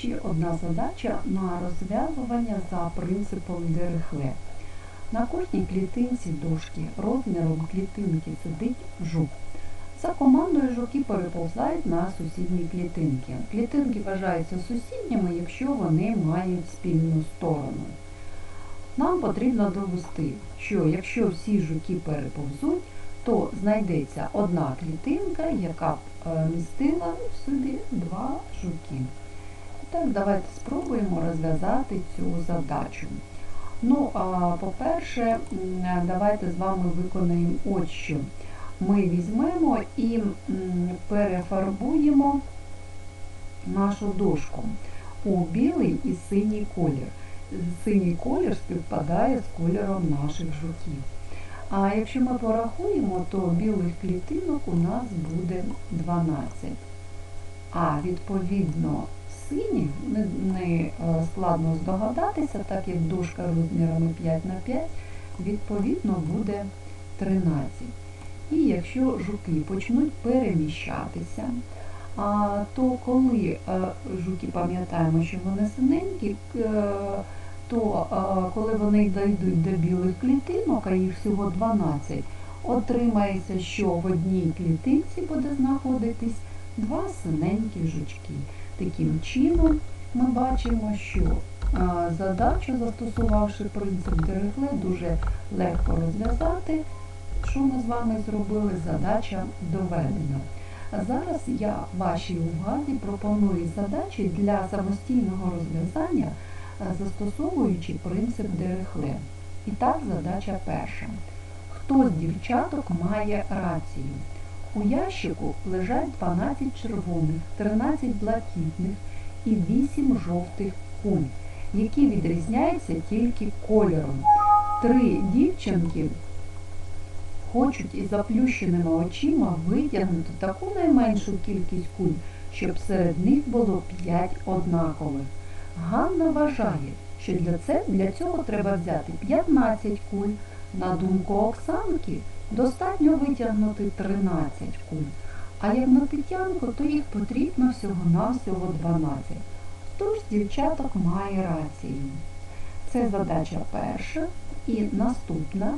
ще одна задача на розв'язування за принципом Дерехле. На кожній клітинці дошки розміром клітинки сидить жук. За командою жуки переповзають на сусідні клітинки. Клітинки вважаються сусідніми, якщо вони мають спільну сторону. Нам потрібно довести, що якщо всі жуки переповзуть, то знайдеться одна клітинка, яка е, містила в собі два жуки. Так, давайте спробуємо розв'язати цю задачу. Ну, по-перше, давайте з вами виконаємо що. Ми візьмемо і перефарбуємо нашу дошку у білий і синій колір. Синій колір співпадає з кольором наших жуків. А якщо ми порахуємо, то білих клітинок у нас буде 12. А відповідно синіх не, не е, складно здогадатися, так як дошка розмірами 5 на 5, відповідно буде 13. І якщо жуки почнуть переміщатися, то коли е, жуки пам'ятаємо, що вони синенькі, е, то коли вони дійдуть до білих клітинок, а їх всього 12, отримається, що в одній клітинці буде знаходитись два синенькі жучки. Таким чином ми бачимо, що задачу, застосувавши принцип Дерехле, дуже легко розв'язати. Що ми з вами зробили? Задача доведена. Зараз я вашій увазі пропоную задачі для самостійного розв'язання, застосовуючи принцип Дерехле. І так, задача перша. Хто з дівчаток має рацію? У ящику лежать 12 червоних, 13 блакитних і 8 жовтих куль, які відрізняються тільки кольором. Три дівчинки хочуть із заплющеними очима витягнути таку найменшу кількість куль, щоб серед них було 5 однакових. Ганна вважає, що для, для цього треба взяти 15 куль. На думку Оксанки, достатньо витягнути 13 куль. А як на Тетянку, то їх потрібно всього-навсього 12. Хто ж з дівчаток має рацію? Це задача перша і наступна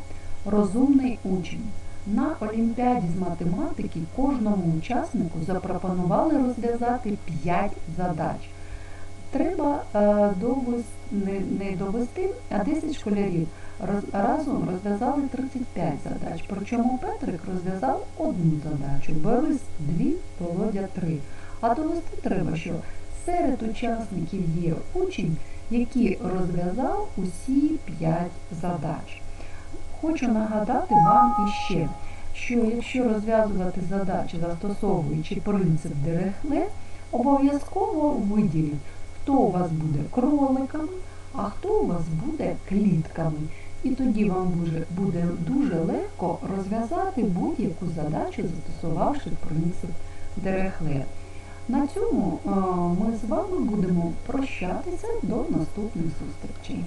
розумний учень. На Олімпіаді з математики кожному учаснику запропонували розв'язати 5 задач. Треба е, довез, не, не довести, а 10 школярів роз, разом розв'язали 35 задач. Причому Петрик розв'язав одну задачу, Борис дві, Володя три. А довести треба, що серед учасників є учень, який розв'язав усі 5 задач. Хочу нагадати вам іще, що якщо розв'язувати задачі, застосовуючи принцип Дерехле, обов'язково виділіть, хто у вас буде кроликами, а хто у вас буде клітками. І тоді вам буде, дуже легко розв'язати будь-яку задачу, застосувавши принцип Дерехле. На цьому е, ми з вами будемо прощатися до наступних зустрічей.